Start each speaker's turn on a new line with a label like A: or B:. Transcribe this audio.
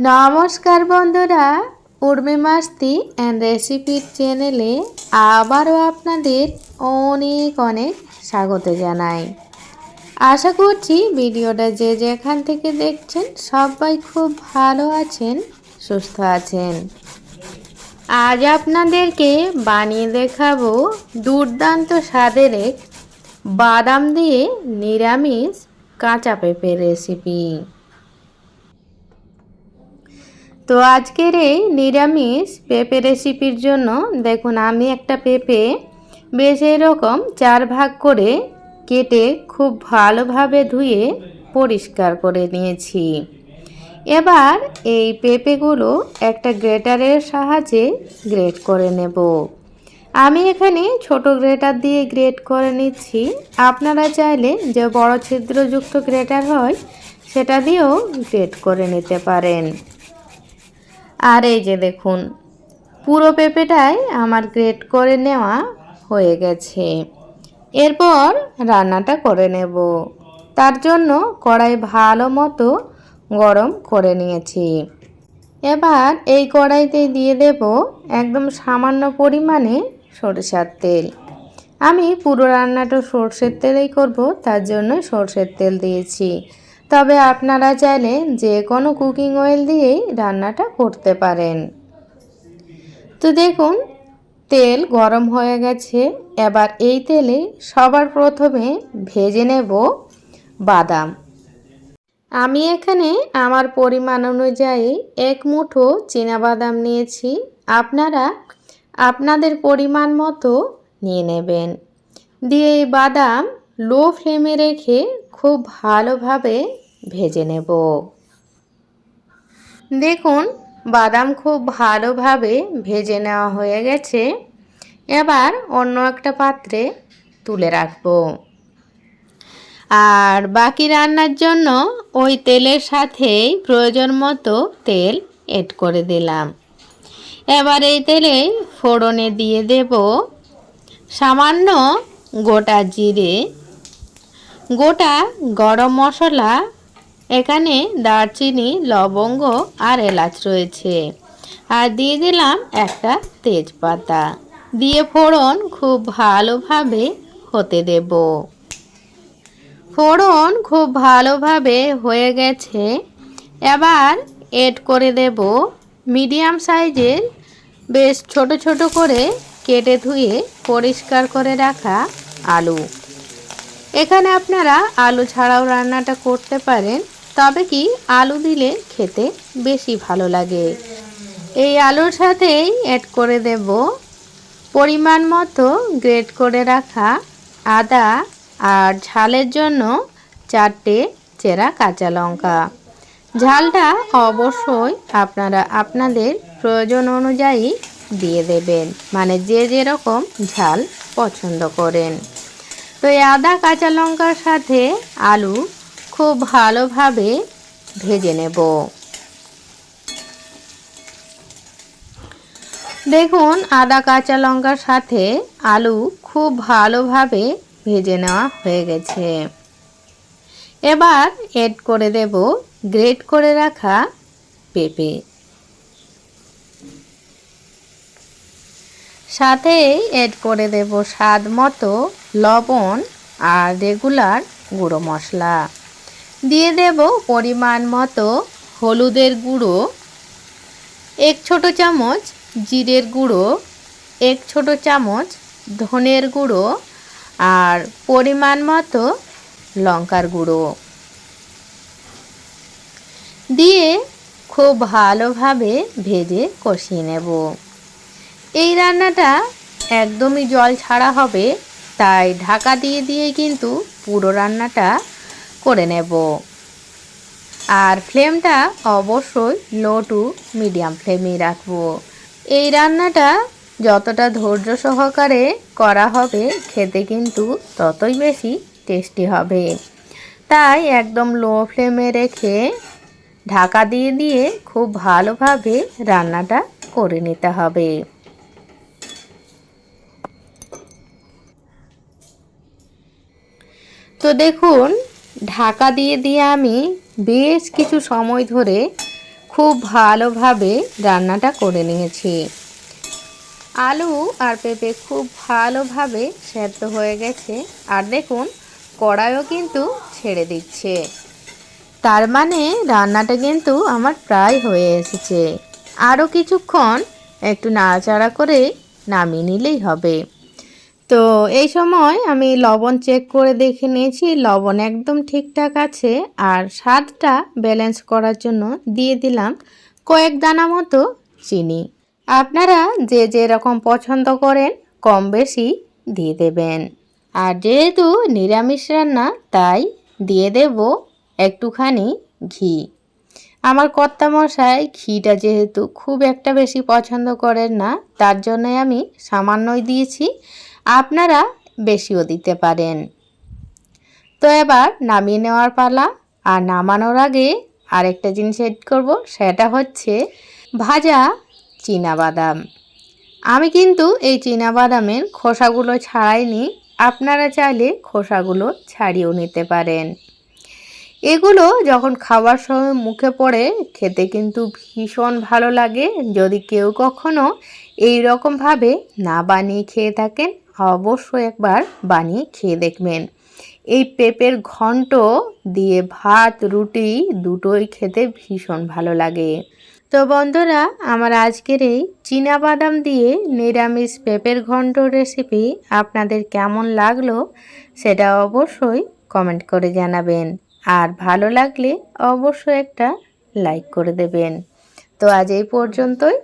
A: নমস্কার বন্ধুরা, উর্মি মাস্তি অ্যান্ড রেসিপির চ্যানেলে আবারও আপনাদের অনেক অনেক স্বাগত জানাই। আশা করছি ভিডিওটা যে যেখান থেকে দেখছেন সবাই খুব ভালো আছেন, সুস্থ আছেন। আজ আপনাদেরকে বানিয়ে দেখাবো দুর্দান্ত স্বাদের এক বাদাম দিয়ে নিরামিষ কাঁচা পেঁপের রেসিপি তো আজকের এই নিরামিষ পেঁপে রেসিপির জন্য দেখুন, আমি একটা পেঁপে বেশ এরকম চার ভাগ করে কেটে খুব ভালোভাবে ধুয়ে পরিষ্কার করে নিয়েছি। এবার এই পেঁপেগুলো একটা গ্রেটারের সাহায্যে গ্রেট করে নেব। আমি এখানে ছোট গ্রেটার দিয়ে গ্রেট করে নিচ্ছি। আপনারা চাইলে যে বড় ছিদ্রযুক্ত গ্রেটার হয়, সেটা দিয়েও গ্রেট করে নিতে পারেন। আর এই যে দেখুন, পুরো পেঁপেটাই আমার গ্রেট করে নেওয়া হয়ে গেছে। এরপর রান্নাটা করে নেব। তার জন্য কড়াই ভালো মতো গরম করে নিয়েছি। এবার এই কড়াইতে দিয়ে দেব একদম সামান্য পরিমাণে সরষার তেল। আমি পুরো রান্নাটা সর্ষের তেলেই করব, তার জন্য সর্ষের তেল দিয়েছি। তবে আপনারা চাইলে যে কোনো কুকিং অয়েল দিয়েই রান্নাটা করতে পারেন। তো দেখুন, তেল গরম হয়ে গেছে। এবার এই তেলে সবার প্রথমে ভেজে নেব বাদাম। আমি এখানে আমার পরিমাণ অনুযায়ী এক মুঠো বাদাম নিয়েছি। আপনারা আপনাদের পরিমাণ মতো নিয়ে নেবেন। দিয়ে এই বাদাম লো ফ্লেমে রেখে খুব ভালোভাবে ভেজে নেব। দেখুন, বাদাম খুব ভালোভাবে ভেজে নেওয়া হয়ে গেছে। এবার অন্য একটা পাত্রে তুলে রাখব। আর বাকি রান্নার জন্য ওই তেলের সাথেই প্রয়োজন মতো তেল এড করে দিলাম। এবার এই তেলে ফোড়নে দিয়ে দেব সামান্য গোটা জিরে গোটা গরম মশলা, এখানে দারচিনি, লবঙ্গ আর এলাচ রয়েছে। আর দিয়ে দিলাম একটা তেজপাতা। দিয়ে ফোড়ন খুব ভালোভাবে হতে দেব। ফোড়ন খুব ভালোভাবে হয়ে গেছে। এবার এড করে দেব মিডিয়াম সাইজের, বেশ ছোট ছোট করে কেটে ধুয়ে পরিষ্কার করে রাখা আলু। এখানে আপনারা আলু ছাড়াও রান্নাটা করতে পারেন, তবে কি আলু দিলে খেতে বেশি ভালো লাগে। এই আলুর সাথেই অ্যাড করে দেব পরিমাণ মতো গ্রেট করে রাখা আদা আর ঝালের জন্য চারটে চেরা কাঁচা লঙ্কা। ঝালটা অবশ্যই আপনারা আপনাদের প্রয়োজন অনুযায়ী দিয়ে দেবেন মানে যে যেরকম ঝাল পছন্দ করেন। তো এই আদা, কাঁচা লঙ্কার সাথে আলু খুব ভালোভাবে ভেজে নেব। দেখুন, আদা, কাঁচা লঙ্কার সাথে আলু খুব ভালোভাবে ভেজে নেওয়া হয়ে গেছে। এবার এড করে দেব গ্রেট করে রাখা পেঁপে। সাথে এড করে দেব স্বাদ মতো লবণ আর রেগুলার গুঁড়ো মশলা। দিয়ে দেব পরিমাণ মতো হলুদের গুঁড়ো, এক ছোট চামচ জিরের গুঁড়ো, এক ছোট চামচ ধনের গুঁড়ো আর পরিমাণ মতো লঙ্কার গুঁড়ো। দিয়ে খুব ভালোভাবে ভেজে কষিয়ে নেব। এই রান্নাটা একদমই জল ছাড়া হবে, তাই ঢাকা দিয়ে দিয়ে কিন্তু পুরো রান্নাটা করে নেব। আর ফ্লেমটা অবশ্যই লো টু মিডিয়াম ফ্লেমেই রাখব। এই রান্নাটা যতটা ধৈর্য সহকারে করা হবে, খেতে কিন্তু ততই বেশি টেস্টি হবে। তাই একদম লো ফ্লেমে রেখে ঢাকা দিয়ে দিয়ে খুব ভালোভাবে রান্নাটা করে নিতে হবে। তো দেখুন, ঢাকা দিয়ে দিয়ে আমি বেশ কিছু সময় ধরে খুব ভালোভাবে রান্নাটা করে নিয়েছি। আলু আর পেঁপে খুব ভালোভাবে সেদ্ধ হয়ে গেছে। আর দেখুন, কড়াইও কিন্তু ছেড়ে দিচ্ছে। তার মানে রান্নাটা কিন্তু আমার প্রায় হয়ে এসেছে। আরও কিছুক্ষণ একটু নাড়াচাড়া করে নামিয়ে নিলেই হবে। তো এই সময় আমি লবণ চেক করে দেখে নিয়েছি, লবণ একদম ঠিকঠাক আছে আর স্বাদটা ব্যালেন্স করার জন্য দিয়ে দিলাম কয়েক দানা মতো চিনি। আপনারা যে যে রকম পছন্দ করেন কম বেশি দিয়ে দেবেন। আর যেহেতু নিরামিষ রান্না, তাই দিয়ে দেব একটুখানি ঘি। আমার কর্তামশাই ঘিটা যেহেতু খুব একটা বেশি পছন্দ করেন না, তার জন্যই আমি সামান্যই দিয়েছি। আপনারা বেশিও দিতে পারেন। তো এবার নামিয়ে নেওয়ার পালা। আর নামানোর আগে আরেকটা জিনিস এড করব, সেটা হচ্ছে ভাজা বাদাম আমি কিন্তু এই বাদামের খোসাগুলো ছাড়াইনি, আপনারা চাইলে খোসাগুলো ছাড়িয়েও নিতে পারেন। এগুলো যখন খাবার সময় মুখে পড়ে, খেতে কিন্তু ভীষণ ভালো লাগে। যদি কেউ কখনো এই রকমভাবে না বানিয়ে খেয়ে থাকেন অবশ্যই একবার বানিয়ে খেয়ে দেখবেন। এই পেঁপের ঘন্ট দিয়ে ভাত, রুটি দুটোই খেতে ভীষণ ভালো লাগে। তো বন্ধুরা, আমার আজকের এই বাদাম দিয়ে নিরামিষ পেঁপের ঘন্ট রেসিপি আপনাদের কেমন লাগল সেটা অবশ্যই কমেন্ট করে জানাবেন। আর ভালো লাগলে অবশ্যই একটা লাইক করে দেবেন। তো আজ এই পর্যন্তই।